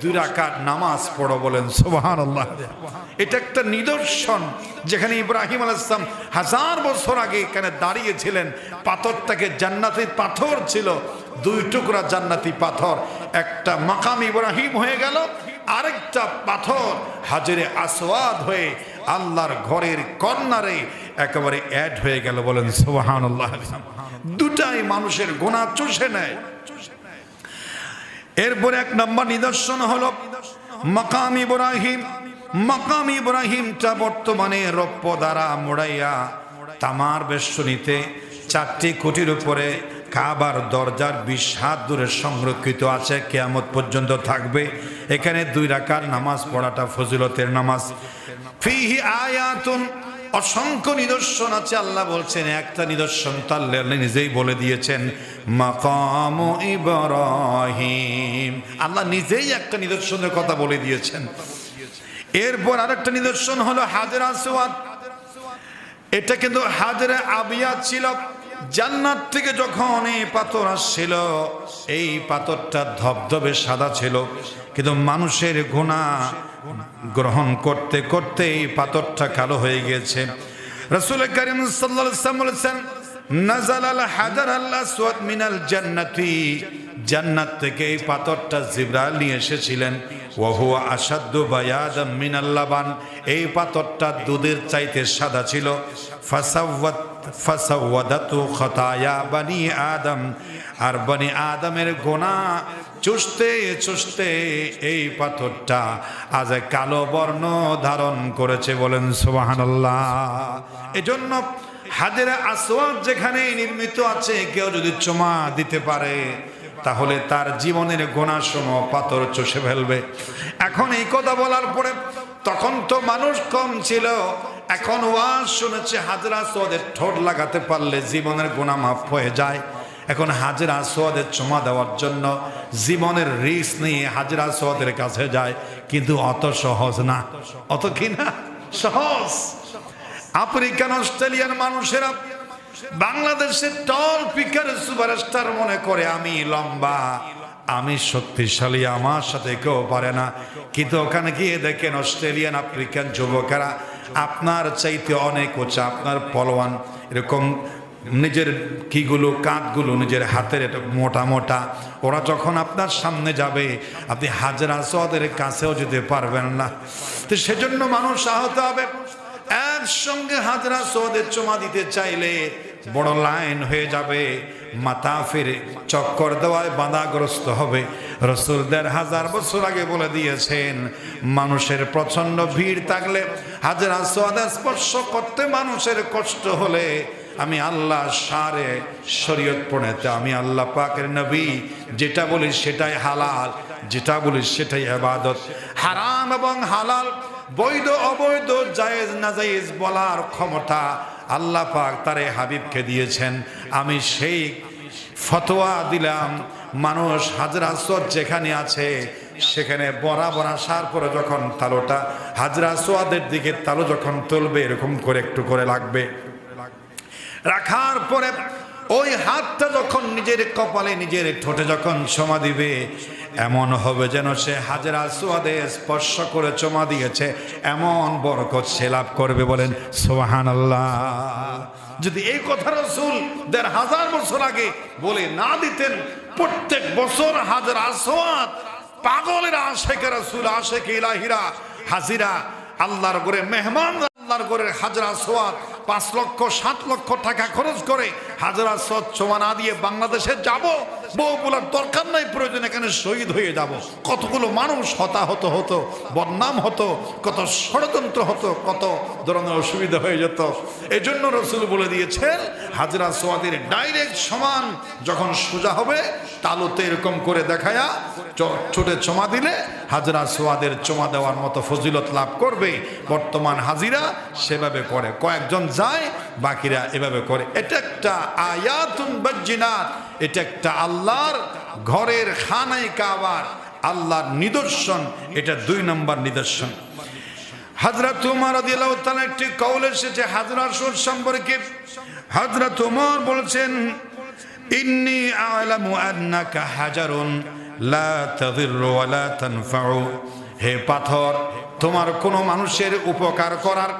দুই নামাজ পড়ো বলেন সুবাহান আল্লাহ এটা একটা নিদর্শন যেখানে ইব্রাহিম আলাইসলাম হাজার বছর আগে এখানে দাঁড়িয়েছিলেন। পাথরটাকে জান্নাতি পাথর ছিল, দুই টুকরা জান্নাতি পাথর। একটা মাকাম ইব্রাহিম হয়ে গেল, আরেকটা পাথর হাজিরে আসওয়াদ হয়ে আল্লাহর ঘরের কর্নারে একেবারে অ্যাড হয়ে গেল বলেন সুবাহান আল্লাহ দুটাই মানুষের গোনা চষে নেয়। এরপরে এক নম্বর নিদর্শন হলো মাকাম ইব্রাহিম। মাকাম ইব্রাহিমটা বর্তমানে রৌপ্য দ্বারা মোড়াইয়া তামার বেষ্টনীতে চারটি কোটির উপরে কাবার দরজার বিশ হাত দূরে সংরক্ষিত আছে, কেয়ামত পর্যন্ত থাকবে। এখানে দুই রাকার নামাজ পড়াটা ফজিলতের নামাজ। ফিহি আয়াতুন অসংখ্য নিদর্শন আছে, আল্লাহ বলছেন, একটা নিদর্শন তো আল্লাহ নিজেই বলে দিয়েছেন, মাকাম ইব্রাহিম। আল্লাহ নিজেই একটা নিদর্শনের কথা বলে দিয়েছেন। এরপর আরেকটা নিদর্শন হলো হাজরা সোয়াদ এটা কিন্তু হাজরা আবিয়া ছিল। জান্নাত থেকে যখন এই পাথর আসছিল, এই পাথরটা ধবধবে সাদা ছিল। কিন্তু মানুষের গুণা গ্রহণ করতে করতে এই পাথরটা কালো হয়ে গিয়েছে। রসুল করিম সাল্লাম বলেছেন নাজাল হাজার আল্লাহ সোয়াদ মিনাল জান্নাতি। জান্নাত থেকে এই পাথরটা জিব্রাইল নিয়ে এসেছিলেন। ওহুয়া আসাদ্দ বায়াদ মিনাল্লাবান এই পাথরটা দুধের চাইতে সাদা ছিল। ফাসাওয়াত ফাসাওয়াদাতু খতায়া বানি আদম। আর বানি আদমের গোনা চুষতে চুষতে এই পাথরটা আজ কালো বর্ণ ধারণ করেছে বলেন সুবহানাল্লাহ। এজন্য হাজেরা আসওয়াদ যেখানে নির্মিত আছে, কেউ যদি চমা দিতে পারে তাহলে তার জীবনের গোনাসম পাথর চষে ফেলবে। এখন এই কথা বলার পরে তখন তো মানুষ কম ছিল। এখন ওয়াজ শুনেছে, হাজরা সোয়াদের ঠোঁট লাগাতে পারলে জীবনের গোনা মাফ হয়ে যায়। এখন হাজরা সোয়াদের চমা দেওয়ার জন্য জীবনের রিস্ক নিয়ে হাজরা সোয়াদের কাছে যায়। কিন্তু অত সহজ না। অত কি না? সহজ। আফ্রিকান, অস্ট্রেলিয়ান মানুষেরা বাংলাদেশের টল পিকার সুপারস্টার মনে করে, আমি লম্বা, আমি শক্তিশালী, আমার সাথে কেউ পারে না। কিন্তু ওখানে গিয়ে দেখেন অস্ট্রেলিয়ান আফ্রিকান যুবকেরা, আপনার চাইতে অনেক উঁচা, আপনার পলোয়ান, এরকম নিজের কিগুলো, কাঁধগুলো নিজের হাতের এটা মোটা মোটা। ওরা যখন আপনার সামনে যাবে, আপনি হাজরা সোয়াদের কাছেও যেতে পারবেন না। তো সেজন্য মানুষ আহত হবে। একসঙ্গে হাজরা সোয়াদের চমা দিতে চাইলে বড় লাইন হয়ে যাবে। মাথা ফিরে চক্কর দেওয়ায় বাধাগ্রস্ত হবে। রসুল দেড় হাজার বছর আগে বলে দিয়েছেন, মানুষের প্রচণ্ড ভিড় থাকলে হাজরা সোয়াদের স্পর্শ করতে মানুষের কষ্ট হলে আমি আল্লাহ সারে শরীয়ত পড়েতে আমি আল্লাহ পাকের নবী। যেটা বলি সেটাই হালাল, যেটা বলি সেটাই আবাদত হারাম এবং হালাল বৈধ, অবৈধ, জায়েজ না জায়েজ বলার ক্ষমতা আল্লাহ পাক তারে হাবিবকে দিয়েছেন। আমি সেই ফতোয়া দিলাম, মানুষ হাজরা সোয়াদ যেখানে আছে, সেখানে বরাবর আসার পরে যখন তালোটা, হাজরা সোয়াদের দিকে তালো যখন তুলবে, এরকম করে একটু করে লাগবে। রাখার পরে ওই হাতটা যখন নিজের কপালে নিজের ঠোঁটে যখন চমা দিবে, এমন হবে যেন সে হাজরা সোয়াদে স্পর্শ করে চমা দিয়েছে, এমন বরকত সে লাভ করবে বলেন সোহান যদি এই কথা রসুল দেড় হাজার বছর আগে বলে না দিতেন, প্রত্যেক বছর হাজরা সোয়াদ পাগলের আশেখ রসুল, আশেখ ইলাহিরা, হাজিরা, আল্লাহর করে মেহমান, আল্লাহর করে হাজরা সোয়াদ পাঁচ লক্ষ সাত লক্ষ টাকা খরচ করে হাজরা সচ্ছমানা দিয়ে বাংলাদেশে যাব। বউ বলার দরকার নাই, প্রয়োজন এখানে শহীদ হয়ে যাব। কতগুলো মানুষ হতাহত হতো, বদনাম হতো, কত ষড়যন্ত্র হতো, কত ধরনের অসুবিধা হয়ে যেত। এই জন্য রসুল বলে দিয়েছেন, হাজরা সোয়াদের ডাইরেক্ট সমান যখন সোজা হবে, তালুতে এরকম করে দেখায়া ছোটে চমা দিলে হাজরা সোয়াদের চমা দেওয়ার মতো ফজিলত লাভ করবে। বর্তমান হাজিরা সেভাবে করে। কয়েকজন যায়, বাকিরা এভাবে করে। এটা একটা আয়াতুন বাজ্জিনাত। এটা একটা আল্লাহর ঘরের খানাই কাবার আল্লাহর নিদর্শন, এটা দুই নম্বর নিদর্শন। হাজরা তোমার একটি কৌল এসেছে হাজরা সুর সম্পর্কে। হাজরা তোমার বলছেন, ইন্নি আলামু আন্নাকা হাজারুন, লা তাদিরু ওয়া তানফাউ। হে পাথর, তোমার কোনো মানুষের উপকার করার,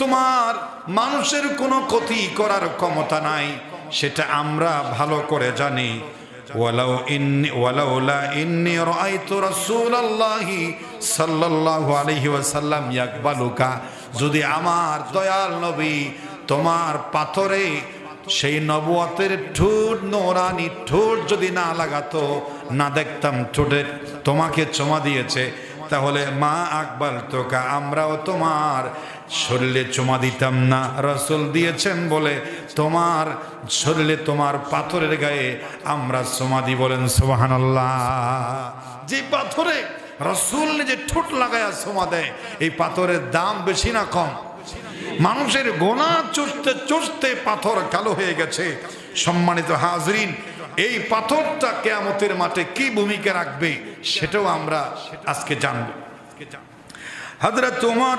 তোমার মানুষের কোনো ক্ষতি করার ক্ষমতা নাই। সেটা আমরা ভালো করে জানি। ইন্নি সাল্লাল্লাহু আলাইহি যদি আমার দয়াল নবী তোমার পাথরে সেই নবুয়তের ঠোঁট, নোরানি ঠোঁট যদি না লাগাতো, না দেখতাম ঠোঁটের তোমাকে চমা দিয়েছে, তাহলে মা আকবাল তোকা আমরাও তোমার শরীরে চুমা দিতাম না। রসুল দিয়েছেন বলে, তোমার শরীরে তোমার পাথরের গায়ে আমরা চুমা দিই বলেন সোহানাল্লাহ যে পাথরে রসুল যে ঠোঁট লাগায় চুমা দেয়, এই পাথরের দাম বেশি না কম। মানুষের গোনা চুষতে চুষতে পাথর কালো হয়ে গেছে। সম্মানিত হাজরিন, এই পাথরটা কেয়ামতের মাঠে কি ভূমিকা রাখবে, সেটাও আমরা আজকে জানব। হযরত তোমার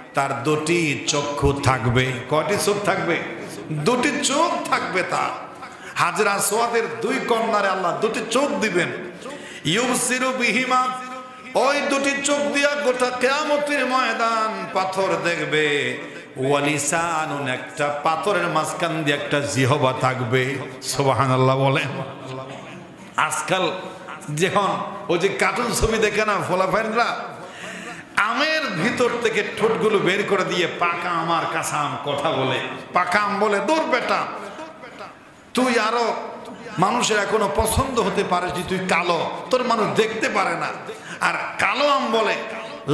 তার দুটি চক্ষু থাকবে। কটি চোখ থাকবে? দুটি চোখ থাকবে তার। হাজরা সোয়াদের দুই কন্যারে আল্লাহ দুটি চোখ দিবেন। ইউবসিরু বিহিমা, ওই দুটি চোখ দিয়া গোটা কেয়ামতের ময়দান পাথর দেখবে। ওয়ালিসানুন, একটা পাথরের মাঝখান দিয়ে একটা জিহবা থাকবে। সোবাহান আল্লাহ বলেন। আজকাল যখন ওই যে কার্টুন ছবি দেখে না ফোলাফাইনরা ভিতর থেকে ঠোঁটগুলো বের করে দিয়ে পাকা আমার কাঁচা আম কথা বলে। পাকা আম বলে, দূর বেটা, তুই আরও মানুষের এখনও পছন্দ হতে পারে যে তুই কালো, তোর মানুষ দেখতে পারে না। আর কালো আম বলে,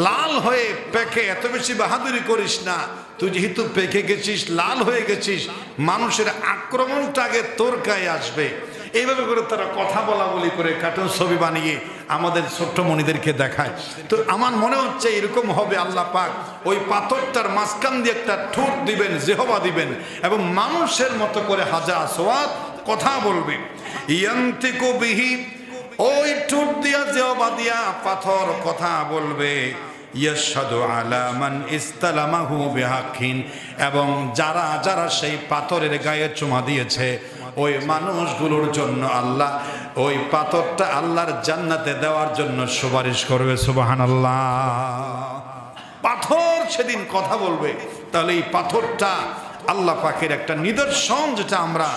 লাল হয়ে পেকে এত বেশি বাহাদুরি করিস না, তুই যেহেতু পেকে গেছিস, লাল হয়ে গেছিস, মানুষের আক্রমণটা আগে তোর গায়ে আসবে। এইভাবে করে তারা কথা বলা বলি করে কার্টুন ছবি বানিয়ে আমাদের ছোট্ট মণিদেরকে দেখায়। তো আমার মনে হচ্ছে এরকম হবে আল্লাহ পাক, ওই পাথরটার মাঝখান দিয়ে একটা ঠোঁট দিবেন, জেহবা দিবেন এবং মানুষের মতো করে হাজা সোয়াদ কথা বলবে। ইয়ান্তিকু বিহি, ওই ঠোঁট দিয়া, জেহবা দিয়া পাথর কথা বলবে। এবং যারা যারা সেই পাথরের গায়ে চুমা দিয়েছে ওই মানুষগুলোর জন্য আল্লাহ, ওই পাথরটা আল্লাহর জান্নাতে দেওয়ার জন্য সুপারিশ করবে সুবাহান আল্লাহ পাথর সেদিন কথা বলবে, তাহলে এই পাথরটা আল্লাহ পাখির একটা নিদর্শন যেটা আমরা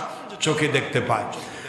চোখে দেখতে পাই।